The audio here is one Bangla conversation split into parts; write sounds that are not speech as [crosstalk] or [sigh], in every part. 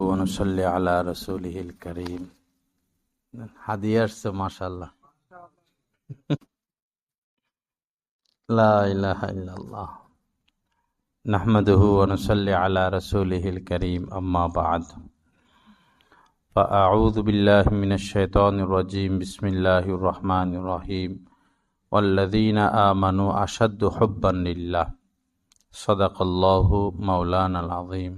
ونصلي على رسوله الكريم হাদিয়া আসছে মাশাল্লাহ [laughs] لا إله إلا الله نحمده ونصلي على رسوله الكريم أما بعد فأعوذ بالله من الشيطان الرجيم بسم الله الرحمن الرحيم والذين آمنوا أشد حبا لله صدق الله مولانا العظيم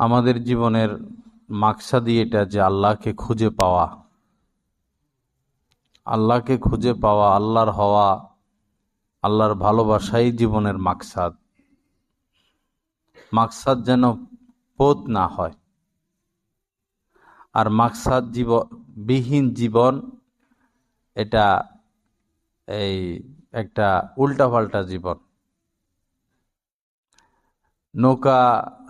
আমাদের জীবনের মাকসাদি এটা যে আল্লাহকে খুঁজে পাওয়া। আল্লাহকে খুঁজে পাওয়া, আল্লাহর হওয়া, আল্লাহর ভালোবাসাই জীবনের মাকসাদ। মাকসাদ যেন পোত না হয়। আর মাকসাদ জীব, বিহীন জীবন এটা এই একটা উল্টাপাল্টা জীবন। নৌকা,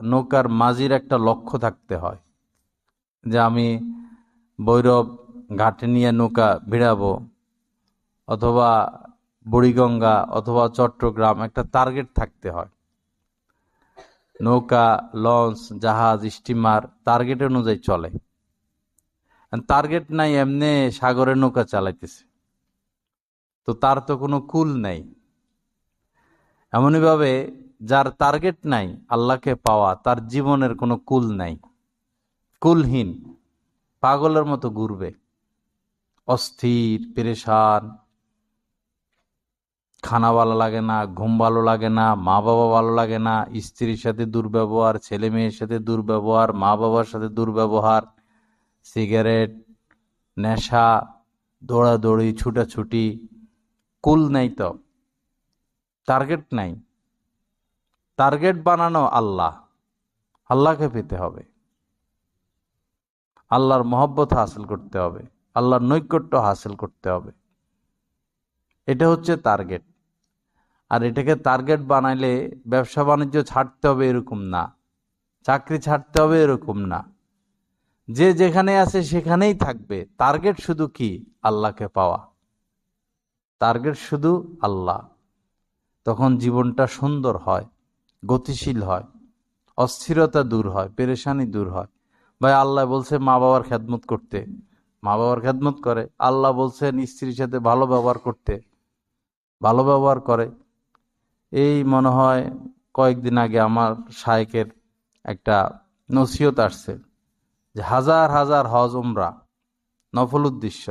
নৌকার মাঝির একটা লক্ষ্য থাকতে হয় যে আমি বৈরব ঘাটে নিয়ে নৌকা ভিড়াবো অথবা বুড়িগঙ্গা অথবা চট্টগ্রাম একটা টার্গেট থাকতে হয়। নৌকা, লঞ্চ, জাহাজ স্টিমার টার্গেট অনুযায়ী চলে। টার্গেট নাই, এমনি সাগরে নৌকা চালাইতেছে। তো তার তো কোনো কুল নেই। এমনইভাবে যার টার্গেট নাই, আল্লাহকে পাওয়া, তার জীবনের কোনো কুল নাই। কুলহীন, পাগলের মতো ঘুরবে। অস্থির, পেরেশান। খানা ভালো লাগে না, ঘুম ভালো লাগে না, মা বাবা ভালো লাগে না, স্ত্রীর সাথে দুর্ব্যবহার, ছেলে মেয়ের সাথে দুর্ব্যবহার, মা বাবার সাথে দুর্ব্যবহার, সিগারেট, নেশা, দৌড়াদৌড়ি, ছুটাছুটি। কুল নাই তো। টার্গেট নাই। টার্গেট বানানো আল্লাহ। আল্লাহকে পেতে হবে। আল্লাহর মহব্বত হাসিল করতে হবে। আল্লাহর নৈকট্য হাসিল করতে হবে। এটা হচ্ছে টার্গেট। আর এটাকে টার্গেট বানাইলে ব্যবসা বাণিজ্য ছাড়তে হবে এরকম না। চাকরি ছাড়তে হবে এরকম না। যে যেখানে আছে সেখানেই থাকবে। টার্গেট শুধু কি? আল্লাহকে পাওয়া। টার্গেট শুধু আল্লাহ। তখন জীবনটা সুন্দর হয়। গতিশীল হয়, অস্থিরতা দূর হয়, পেরেশানি দূর হয়। ভাই, আল্লাহ বলছে মা বাবার খেদমত করতে। মা বাবার খেদমত করে, আল্লাহ বলছেন স্ত্রীর সাথে ভালো ব্যবহার করতে। ভালো ব্যবহার করে। এই মনে হয় কয়েকদিন আগে আমার শায়েকের একটা নসিহত আসছে যে হাজার হাজার হজ উমরা, নফল উদ্দেশ্য।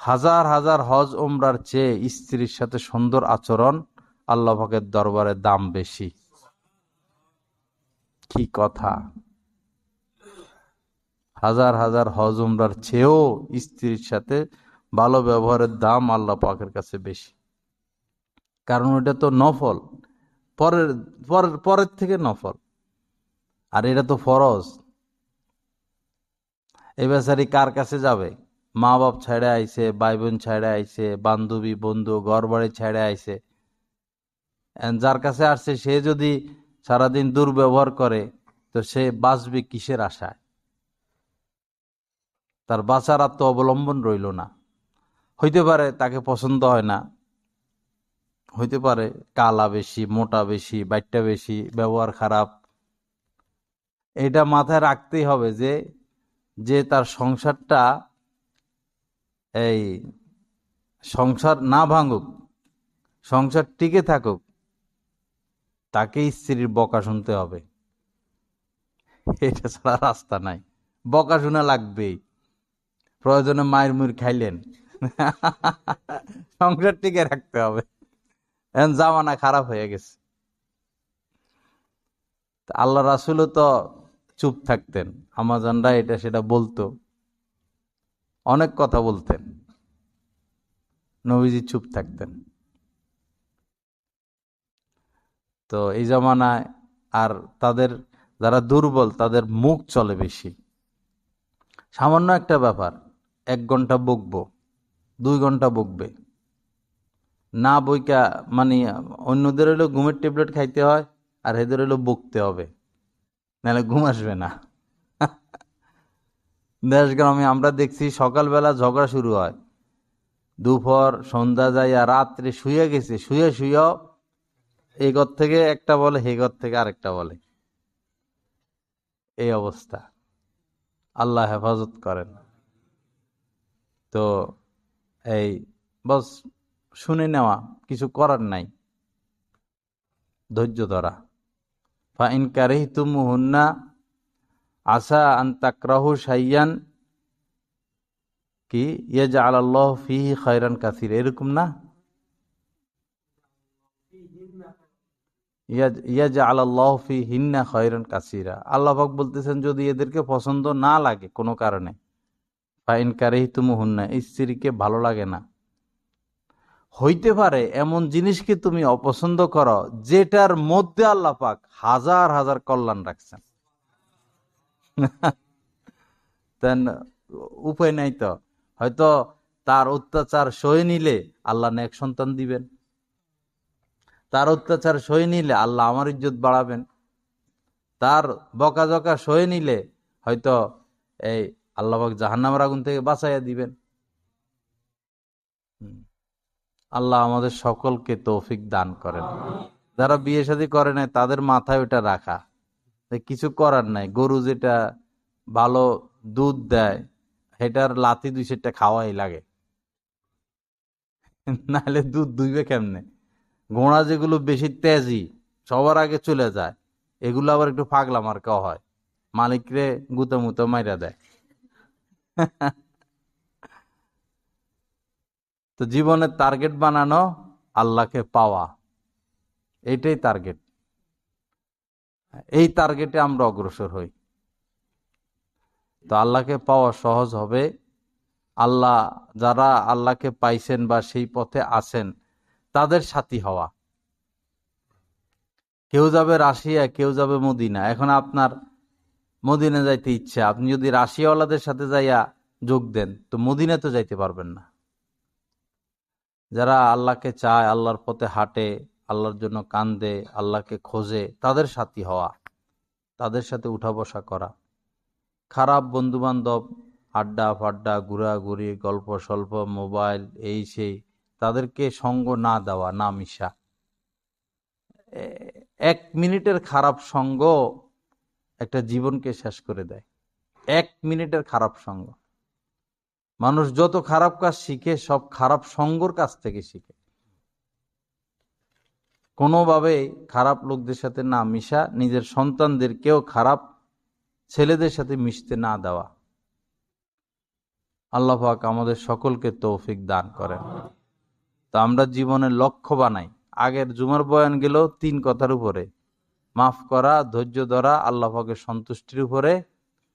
হাজার হাজার হজ উমরার চেয়ে স্ত্রীর সাথে সুন্দর আচরণ আল্লাহ পাকের দরবারে দাম বেশি। কি কথা? হাজার হাজার হজ উমরার চেয়েও স্ত্রীর সাথে ভালো ব্যবহারের দাম আল্লাহ পাকের কাছে বেশি। কারণ ওটা তো নফল। পরের পরের পরের থেকে নফল। আর এটা তো ফরজ। এ বেচারি কার কাছে যাবে? মা বাপ ছেড়ে আইছে ভাই বোন ছেড়ে আইছে, বান্ধবী, বন্ধু ঘর বাড়ি ছেড়ে আইছে যার কাছে আসছে, সে যদি সারাদিন দুর্ব্যবহার করে, তো সে বাঁচবে কিসের আশায়? তার বাঁচার তো অবলম্বন রইল না। হইতে পারে তাকে পছন্দ হয় না। হইতে পারে কালা বেশি, মোটা বেশি, বাইটটা বেশি, ব্যবহার খারাপ। এটা মাথায় রাখতেই হবে যে যে তার সংসারটা এই সংসার না ভাঙুক, সংসার টিকে থাকুক তাকে স্ত্রীর বকা শুনতে হবে। এটা ছাড়া রাস্তা নাই। বকা শোনা লাগবেই। প্রয়োজনে মায়ের মুর খাইলেন। সংসার টিকে রাখতে হবে। এখন জামানা খারাপ হয়ে গেছে। আল্লাহ রাসুলও তো চুপ থাকতেন। আমাজনরা এটা সেটা বলতো। অনেক কথা বলতেন। নবীজি চুপ থাকতেন। তো এই জমানায় আর তাদের যারা দুর্বল, তাদের মুখ চলে বেশি। সামান্য একটা ব্যাপার, এক ঘণ্টা বকবো, দুই ঘণ্টা বকবে। না বইকা মানে অন্যদের হলো ঘুমের ট্যাবলেট খাইতে হয়, আর এদের হলো বকতে হবে। নাহলে ঘুম আসবে না। দেশ গ্রামে আমরা দেখছি সকালবেলা ঝগড়া শুরু হয়। দুপুর সন্ধ্যা যাইয়া রাত্রে শুয়ে গেছে শুয়ে শুয়েও এই থেকে একটা বলে হে থেকে আরেকটা বলে। এই অবস্থা। আল্লাহ হেফাজত করেন। তো এই বস, শুনে নেওয়া, কিছু করার নাই। ধৈর্য ধরা। ফাইন কারিহ তুমুহুন্না আসা আন তাকরাহু সাইয়ান কি? ইয়াজা আল্লাহ ফি খয়রান কাসির। এরকম না? ইয়াজা আল্লাহ ফি হিন্না খয়রান কাসিরা। আল্লাহ পাক বলতেছেন, যদি এদেরকে পছন্দ না লাগে কোনো কারণে, ফাইন কারিহ তুমুহুন্না এই স্ত্রীকে ভালো লাগে না। হইতে পারে এমন জিনিসকে তুমি অপছন্দ করো, যেটার মধ্যে আল্লাহ পাক হাজার হাজার কল্যাণ রাখছেন। [laughs] তেন উপায় নাই তো। হয়তো তার অত্যাচার সয়ে নিলে আল্লাহ নেক সন্তান দিবেন। তার অত্যাচার সয়ে নিলে আল্লাহ আমার ইজ্জত বাড়াবেন। তার বকা বকাঝকা সয়ে নিলে হয়তো এই আল্লাহবাক জাহান্নামের আগুন থেকে বাঁচাইয়া দিবেন। আল্লাহ আমাদের সকলকে তৌফিক দান করেন। যারা বিয়ে শাদী করে নাই, তাদের মাথায় ওটা রাখা। কিছু করার নাই। গরু যেটা ভালো দুধ দেয়, সেটার লাতি দুই সেটা খাওয়াই লাগে। নাহলে দুধ দুইবে কেমনে? ঘোড়া যেগুলো বেশি তেজি, সবার আগে চলে যায়, এগুলো আবার একটু পাগলা মার্কা হয়। মালিকরে গুতো মুতো মাইরা দেয়। তো জীবনের টার্গেট বানানো আল্লাহকে পাওয়া এইটাই টার্গেট এই টার্গেটে আমরা অগ্রসর হই। তো আল্লাহকে পাওয়া সহজ হবে। আল্লাহ, যারা আল্লাহকে পাইছেন বা সেই পথে আছেন তাদের সাথী হওয়া। কেউ যাবে রাশিয়া, কেউ যাবে মদিনা। এখন আপনার মদিনা যাইতে ইচ্ছা। আপনি যদি রাশিয়াওয়ালাদের সাথে যাইয়া যোগ দেন, তো মদিনা তো যাইতে পারবেন না। যারা আল্লাহকে চায়, আল্লাহর পথে হাঁটে, আল্লাহর জন্য কান্দে, আল্লাহকে খোঁজে, তাদের সাথী হওয়া, তাদের সাথে উঠা বসা করা। খারাপ বন্ধুবান্ধব আড্ডা ফাড্ডা ঘুরাঘুরি গল্প স্বল্প মোবাইল এই সেই তাদেরকে সঙ্গ না দেওয়া, না মিশা। এক মিনিটের খারাপ সঙ্গ একটা জীবনকে শেষ করে দেয়। এক মিনিটের খারাপ সঙ্গ। মানুষ যত খারাপ কাজ শিখে, সব খারাপ সঙ্গর কাছ থেকে শিখে। কোনোভাবে খারাপ লোকদের সাথে না মিশা, নিজের সন্তানদেরকেও খারাপ ছেলেদের সাথে মিশতে না দেওয়া। আল্লাহ আমাদের সকলকে তৌফিক দান করেন। তো আমরা জীবনের লক্ষ্য বানাই। আগের জুমার বয়ান গেল তিন কথার উপরে। মাফ করা, ধৈর্য ধরা, আল্লাহ পাকের সন্তুষ্টির উপরে,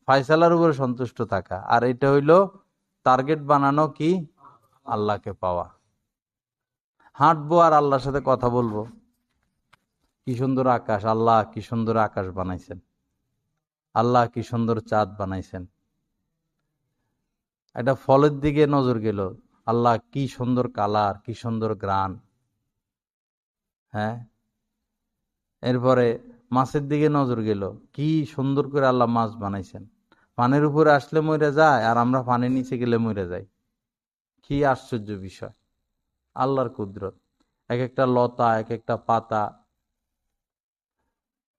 ফায়সালার উপরে সন্তুষ্ট থাকা। আর এটা হইল টার্গেট বানানো কি? আল্লাহকে পাওয়া। হাঁটবো আর আল্লাহর সাথে কথা বলব। কি সুন্দর আকাশ, আল্লাহ কি সুন্দর আকাশ বানাইছেন। আল্লাহ কি সুন্দর চাঁদ বানাইছেন। একটা ফলের দিকে নজর গেল। আল্লাহ কি সুন্দর কালার, কি সুন্দর গ্রান। হ্যাঁ? এরপরে মাছের দিকে নজর গেল। কি সুন্দর করে আল্লাহ মাছ বানাইছেন। পানির উপরে আসলে মরে যায় আর আমরা পানির নিচে গেলে মরে যাই। কি আশ্চর্য বিষয়। আল্লাহর কুদরত। এক একটা লতা, এক একটা পাতা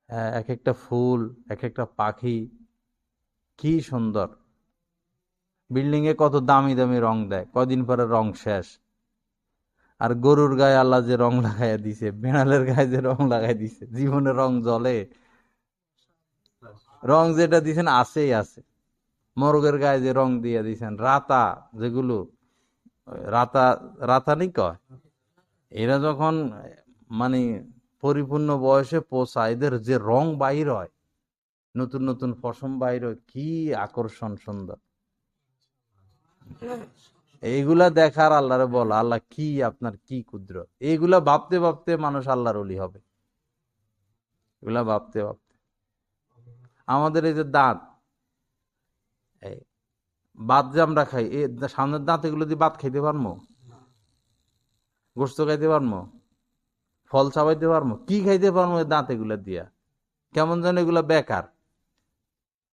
এক একটা ফুল, এক একটা পাখি। কি সুন্দর। বিল্ডিং এ কত দামি দামি রং দেয়, কদিন পরে রং শেষ। আর গরুর গায়ে আল্লাহ যে রং লাগাইয়া দিছে, বেড়ালের গায়ে যে রং লাগাই দিছে, জীবনে রং জলে রং যেটা দিছেন আছেই আছে। মরগের গায়ে যে রং দিয়ে দিছেন, রাতা যেগুলো, রাতা রাতানি কয়? এরা যখন মানে পরিপূর্ণ বয়সে পোষা এদের যে রং বাইর হয়, নতুন নতুন পশম বাইর হয়, কি আকর্ষণ সুন্দর। এইগুলা দেখার আল্লাহরে বল, আল্লাহ কি আপনার কি ক্ষুদ্র এইগুলা ভাবতে ভাবতে মানুষ আল্লাহর অলি হবে। এগুলা ভাবতে ভাবতে। আমাদের এই যে দাঁত বাদ যে আমরা খাই, এই সামনের দাঁত এগুলো দিয়ে ভাত খাইতে পারব গোস্ত খাইতে পারব ফল চাবাইতে পারব কি খাইতে পারব দাঁত এগুলা দিয়া? কেমন যেন এগুলা বেকার।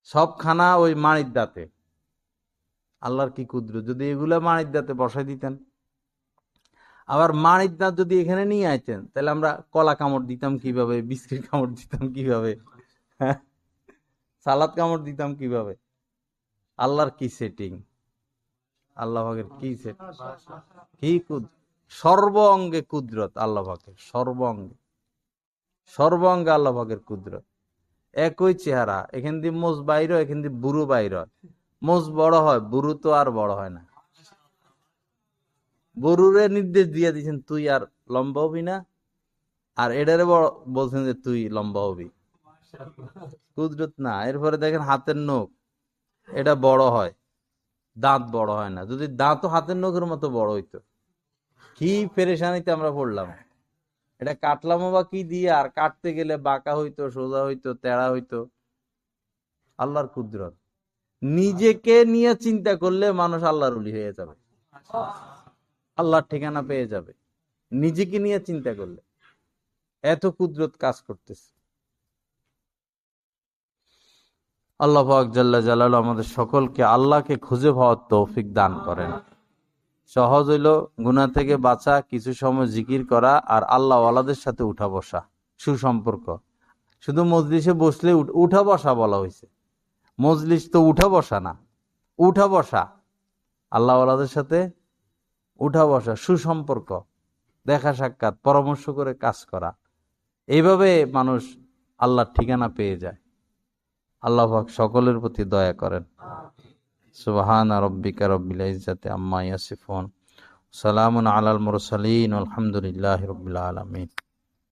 সব খানা ওই মাড়ির দাঁতে। আল্লাহর কি কুদ্র যদি এগুলা মাড়ির দাঁতে বসাই দিতেন। আবার মাড়ির দাঁত যদি এখানে নিয়ে আইতেন, তাহলে আমরা কলা কামড় দিতাম কীভাবে? বিস্কিট কামড় দিতাম কীভাবে? সালাদ কামড় দিতাম কীভাবে? আল্লাহর কি সেটিং আল্লাহ পাকের কি সেটিং কি কুদ? সর্ব অঙ্গে কুদরত আল্লাহ পাকের সর্ব অঙ্গে। সর্ব অঙ্গে আল্লাহ পাকের কুদরত। একই চেহারা, এখান দিয়ে মোজ বাইর এখান দিয়ে বুড়ো বাইর মোজ বড় হয় বুড়ো তো আর বড় হয় না। বুড়ুরে নির্দেশ দিয়ে দিয়েছেন, তুই আর লম্বা হবি না? আর এটারে বলছেন যে, তুই লম্বা হবি। কুদরত না, এরপরে দেখেন হাতের নখ, এটা বড় হয়, দাঁত বড় হয় না। যদি দাঁতও হাতের নখের মতো বড় হইতো, কি পেরেশানিতে আমরা পড়লাম। এটা কাটলামও বা কি দিয়ে, আর কাটতে গেলে বাঁকা হইতো, সোজা হইতো, তেড়া হইতো। আল্লাহর কুদরত। নিজেকে নিয়ে চিন্তা করলে মানুষ আল্লাহর উলি হয়ে যাবে। আল্লাহর ঠিকানা পেয়ে যাবে। নিজেকে নিয়ে চিন্তা করলে। এত কুদরত কাজ করতেছে। আল্লাহ পাক জাল্লা আমাদের সকলকে আল্লাহকে খুঁজে পাওয়ার তৌফিক দান করেন। সহজ হইল গুনাহ থেকে বাঁচা, কিছু সময় জিকির করা আর আল্লাহ ওয়ালাদের সাথে উঠা বসা। সুসম্পর্ক। শুধু মজলিসে বসলে উঠা বসা বলা হয়েছে মজলিস তো উঠা বসা না, উঠা বসা। আল্লাহ ওয়ালাদের সাথে উঠা বসা, সুসম্পর্ক, দেখা সাক্ষাৎ, পরামর্শ করে কাজ করা। এইভাবে মানুষ আল্লাহর ঠিকানা পেয়ে যায়। আল্লাহ সকলের প্রতি দয়া করেন। সুবহান রব্বিকা রব্বিল ইজ্জাতি আম্মা ইয়াসিফুন। সালামুন আলাল মুরসালিন, আলহামদুলিল্লাহি রাব্বিল আলামিন।